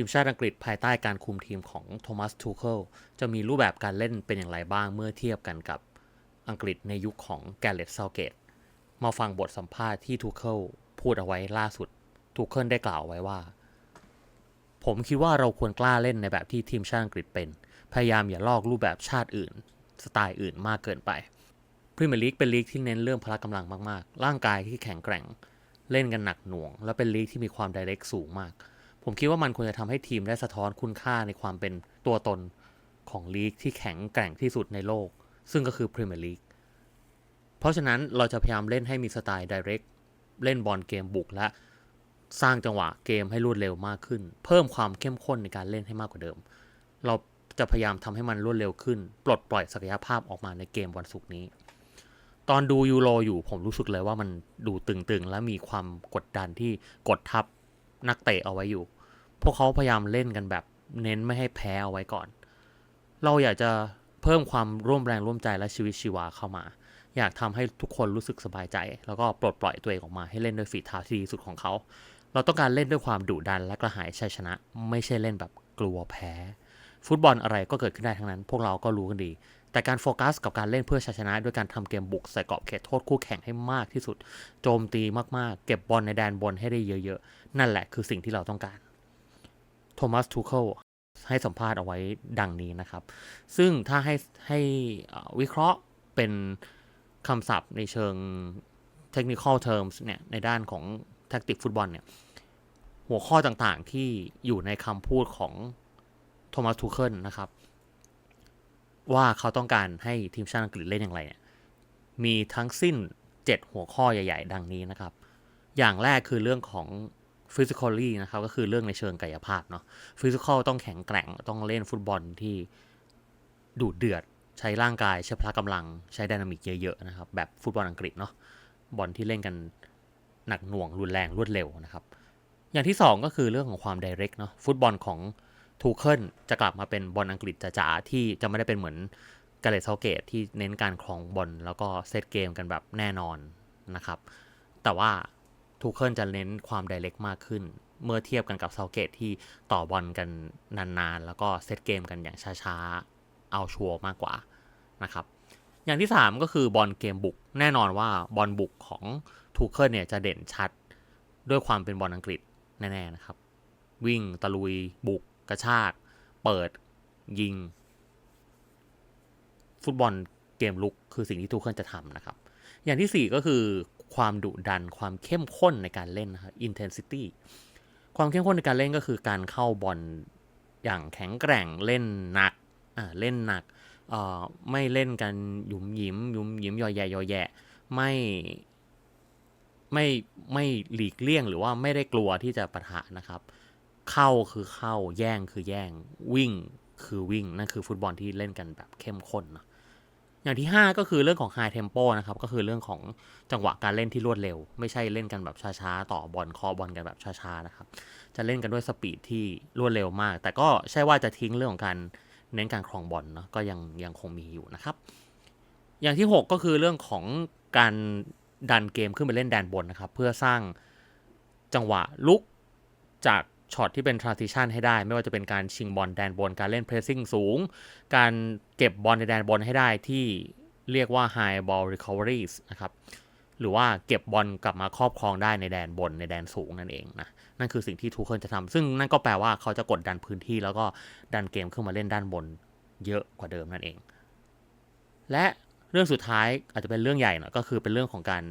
ทีมชาติอังกฤษภายใต้การคุมทีมของโทมัสทูเคิลจะมีรูปแบบการเล่นเป็นอย่างไรบ้างเมื่อเทียบกันกับอังกฤษในยุคของแกเรตเซาเกต มาฟังบทสัมภาษณ์ที่ทูเคิลพูดเอาไว้ล่าสุด ทูเคิลได้กล่าวไว้ว่า ผมคิดว่าเราควรกล้าเล่นในแบบที่ทีมชาติอังกฤษเป็น พยายามอย่าลอกรูปแบบชาติอื่น สไตล์อื่นมากเกินไปพรีเมียร์ลีกเป็นลีกที่เน้นเรื่องพละกำลังมากๆ ร่างกายที่แข็งแกร่ง เล่นกันหนักหน่วง และเป็นลีกที่มีความไดเรกสูงมาก ผมคิดว่ามันควรจะทำให้ทีมได้สะท้อนคุณค่าในความเป็นตัวตนของลีกที่แข็งแกร่งที่สุดในโลก ซึ่งก็คือพรีเมียร์ลีกเพราะฉะนั้นเราจะพยายามเล่นให้มีสไตล์ไดเรกเล่นบอลเกมบุกและสร้างจังหวะเกมให้รวดเร็วมากขึ้น เพิ่มความเข้มข้นในการเล่นให้มากกว่าเดิม เราจะพยายามทำให้มันรวดเร็วขึ้น ปลดปล่อยศักยภาพออกมาในเกมวันศุกร์นี้ ตอนดูยูโรอยู่ผมรู้สึกเลยว่ามันดูตึงๆ และมีความกดดันที่กดทับ นักเตะเอาไว้อยู่ พวกเขาพยายามเล่นกันแบบเน้นไม่ให้แพ้เอาไว้ก่อน เราอยากจะเพิ่มความร่วมแรงร่วมใจและชีวิตชีวาเข้ามา อยากทำให้ทุกคนรู้สึกสบายใจ แล้วก็ปลดปล่อยตัวเองออกมาให้เล่นด้วยฝีเท้าที่ดีสุดของเขา เราต้องการเล่นด้วยความดุดันและกระหายชัยชนะ ไม่ใช่เล่นแบบกลัวแพ้ ฟุตบอลอะไรก็เกิดขึ้นได้ทั้งนั้น พวกเราก็รู้กันดี แต่การโฟกัสกับการเล่นเพื่อชัยชนะด้วยการทำเกมบุกใส่กรอบเขตโทษคู่แข่งให้มากที่สุด โจมตีมากๆ เก็บบอลในแดนบนให้ได้เยอะๆ นั่นแหละคือสิ่งที่เราต้องการ โทมัส ทูเคิลให้สัมภาษณ์เอาไว้ดังนี้นะครับ ซึ่งถ้าให้ให้วิเคราะห์เป็นคำศัพท์ในเชิง technical terms เนี่ยในด้านของแทคติกฟุตบอลเนี่ยหัวข้อต่างๆที่อยู่ในคำพูดของโทมัส ทูเคิลนะครับ ว่าเขาต้องการให้ทีมชาติอังกฤษเล่นอย่างไรเนี่ยมีทั้งสิ้น 7 หัวข้อใหญ่ ๆ ดังนี้นะครับ อย่างแรกคือเรื่องของ physically นะครับก็คือเรื่องในเชิงกายภาพเนาะ physical ต้องแข็งแกร่งต้องเล่นฟุตบอลที่ดูดเดือด ใช้ร่างกาย ใช้พละกำลังใช้ไดนามิกเยอะๆนะครับ แบบฟุตบอลอังกฤษเนาะบอลที่เล่นกันหนักหน่วงรุนแรงรวดเร็วนะครับ อย่างที่ 2 ก็คือเรื่องของความ direct เนาะฟุตบอลของ ทูเคิลจะกลับมาเป็นบอลอังกฤษจ๋าๆที่จะไม่ได้เป็นเหมือนกาเลตเซาเกตที่เน้นการครองบอลแล้วก็เซตเกมกันแบบแน่นอนนะครับ แต่ว่าทูเคิลจะเน้นความไดเรกมากขึ้น เมื่อเทียบกันกับเซาเกตที่ต่อบอลกันนานๆ แล้วก็เซตเกมกันอย่างช้าๆ เอาชัวร์มากกว่านะครับ อย่างที่ 3 ก็คือบอลเกมบุก แน่นอนว่าบอลบุกของทูเคิลเนี่ยจะเด่นชัดด้วยความเป็นบอลอังกฤษแน่ๆนะครับ วิ่งตะลุยบุก กระชาก เปิด ยิง ฟุตบอลเกมลุกคือสิ่งที่ทูเคิลจะทำนะครับ อย่างที่ 4 ก็คือความดุดันความเข้มข้นในการเล่นนะครับ intensity ความเข้มข้นในการเล่นก็คือการเข้าบอลอย่างแข็งแกร่งเล่นหนักอ่าเล่นหนักเอ่อไม่เล่นกันหยุมหยิมหยุมหยิมยอแยยอแยไม่ไม่ไม่หลีกเลี่ยงหรือว่าไม่ได้กลัวที่จะปะทะนะครับ เข้าคือเข้าแย่งคือแย่งวิ่งคือวิ่ง นั่นคือฟุตบอลที่เล่นกันแบบเข้มข้นนะอย่างที่ 5 ก็คือเรื่องของ High Tempo นะครับ ก็คือเรื่องของจังหวะการเล่นที่รวดเร็ว ไม่ใช่เล่นกันแบบช้าๆ ต่อบอลคอบอลกันแบบช้าๆนะครับ จะเล่นกันด้วยสปีดที่รวดเร็วมาก แต่ก็ใช่ว่าจะทิ้งเรื่องของการเน้นการครองบอลเนาะก็ยังยังคงมีอยู่นะครับ อย่างที่ 6 ก็คือเรื่องของการดันเกมขึ้นไปเล่นแดนบนนะครับ เพื่อสร้างจังหวะลุกจาก ช็อตที่เป็น transition ให้ได้ ไม่ว่าจะเป็นการชิงบอลแดนบน การเล่น pressing สูง การเก็บบอลในแดนบนให้ได้ที่เรียกว่า high ball recoveries นะครับ หรือว่าเก็บบอลกลับมาครอบครองได้ในแดนบนในแดนสูงนั่นเองนะ นั่นคือสิ่งที่ทูเคิลจะทำ ซึ่งนั่นก็แปลว่าเขาจะกดดันพื้นที่ แล้วก็ดันเกมขึ้นมาเล่นด้านบนเยอะกว่าเดิมนั่นเอง และเรื่องสุดท้ายอาจจะเป็นเรื่องใหญ่หน่อยก็คือเป็นเรื่องของการ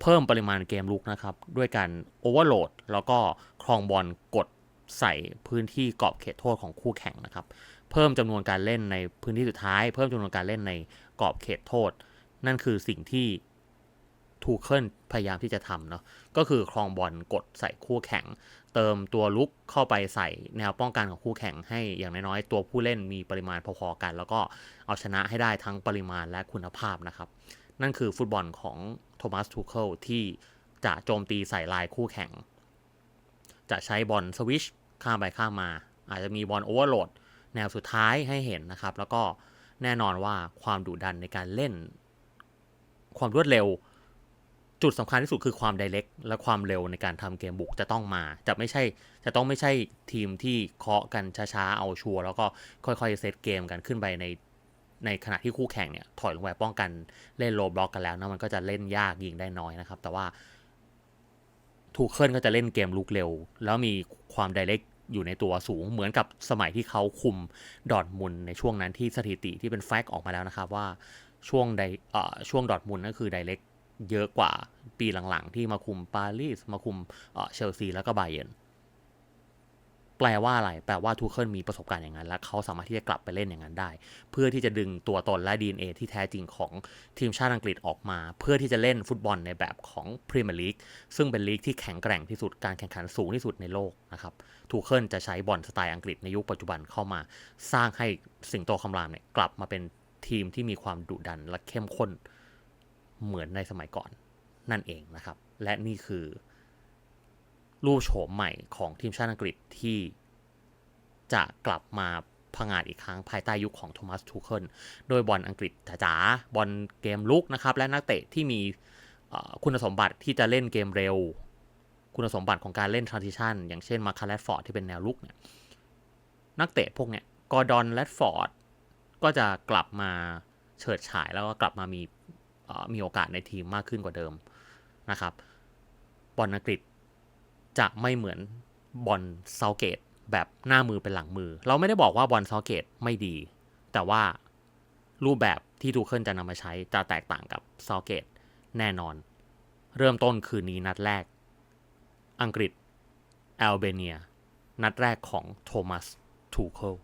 เพิ่มปริมาณเกมลุกนะครับ ด้วยการโอเวอร์โหลดแล้วก็ครองบอลกดใส่พื้นที่กรอบเขตโทษของคู่แข่งนะครับ เพิ่มจำนวนการเล่นในพื้นที่สุดท้าย เพิ่มจำนวนการเล่นในกรอบเขตโทษ นั่นคือสิ่งที่ทูเคิลพยายามที่จะทำเนาะก็คือครองบอลกดใส่คู่แข่ง เติมตัวลุกเข้าไปใส่แนวป้องกันของคู่แข่งให้อย่างน้อยๆ ตัวผู้เล่นมีปริมาณพอๆกัน แล้วก็เอาชนะให้ได้ทั้งปริมาณและคุณภาพนะครับ นั่นคือฟุตบอลของโทมัสทูเคิลที่จะโจมตีใส่ลายคู่แข่ง จะใช้บอลสวิชข้ามไปข้ามมา อาจจะมีบอลโอเวอร์โหลดแนวสุดท้ายให้เห็นนะครับ แล้วก็แน่นอนว่าความดุดันในการเล่น ความรวดเร็ว จุดสำคัญที่สุดคือความไดเ c กและความเร็วในการทำเกมบุกจะต้องมา จะไม่ใช่ จะต้องไม่ใช่ทีมที่เคาะกันช้าๆ เอาชัวร์แล้วก็ค่อยๆ เซตเกมกันขึ้นไปใน ในขณะที่คู่แข่งเนี่ยถอยลงไปป้องกันเล่นโลบล็อกกันแล้วนะมันก็จะเล่นยากยิงได้น้อยนะครับ แต่ว่าทูเคิลก็จะเล่นเกมลุกเร็ว แล้วมีความไดเ c กอยู่ในตัวสูงเหมือนกับสมัยที่เขาคุมดอทมุนในช่วงนั้นที่สถิติที่เป็นแฟกต์ออกมาแล้วนะครับว่าช่วงไดเอ่อช่วงดอทมุนนั่นคือไดเ c กเยอะกว่าปีหลังๆ ที่มาคุมปารีสมาคุมเชลซีแล้วก็ไบเยน แปลว่าอะไร แปลว่าทูเคิลมีประสบการณ์อย่างนั้น และเขาสามารถที่จะกลับไปเล่นอย่างนั้นได้ เพื่อที่จะดึงตัวตนและ DNA ที่แท้จริงของทีมชาติอังกฤษออกมา เพื่อที่จะเล่นฟุตบอลในแบบของพรีเมียร์ลีกซึ่งเป็นลีกที่แข็งแกร่งที่สุดการแข่งขันสูงที่สุดในโลกนะครับทูเคิลจะใช้บอลสไตล์อังกฤษในยุคปัจจุบันเข้ามา สร้างให้สิงโตคำรามเนี่ยกลับมาเป็นทีมที่มีความดุดันและเข้มข้นเหมือนในสมัยก่อนนั่นเองนะครับ และนี่คือ รูปโฉมใหม่ของทีมชาติอังกฤษที่จะกลับมาผงาดอีกครั้งภายใต้ยุคของโทมัสทูเคิลโดยบอลอังกฤษจ๋าบอลเกมลุกนะครับ และนักเตะที่มีคุณสมบัติที่จะเล่นเกมเร็ว คุณสมบัติของการเล่นทรานซิชันอย่างเช่นมาคาร์ลฟอร์ดที่เป็นแนวลุกเนี่ยนักเตะพวกเนี้ยกอร์ดอนแรดฟอร์ดก็จะกลับมาเฉิดฉายแล้วก็กลับมามีมีโอกาสในทีมมากขึ้นกว่าเดิมนะครับบอลอังกฤษ จะไม่เหมือนบอลเซาเกตแบบหน้ามือเป็นหลังมือ เราไม่ได้บอกว่าบอลเซาเกตไม่ดี แต่ว่ารูปแบบที่ทูเคิลจะนำมาใช้จะแตกต่างกับเซาเกตแน่นอน เริ่มต้นคืนนี้นัดแรก อังกฤษแอลเบเนีย นัดแรกของโทมัสทูเคิล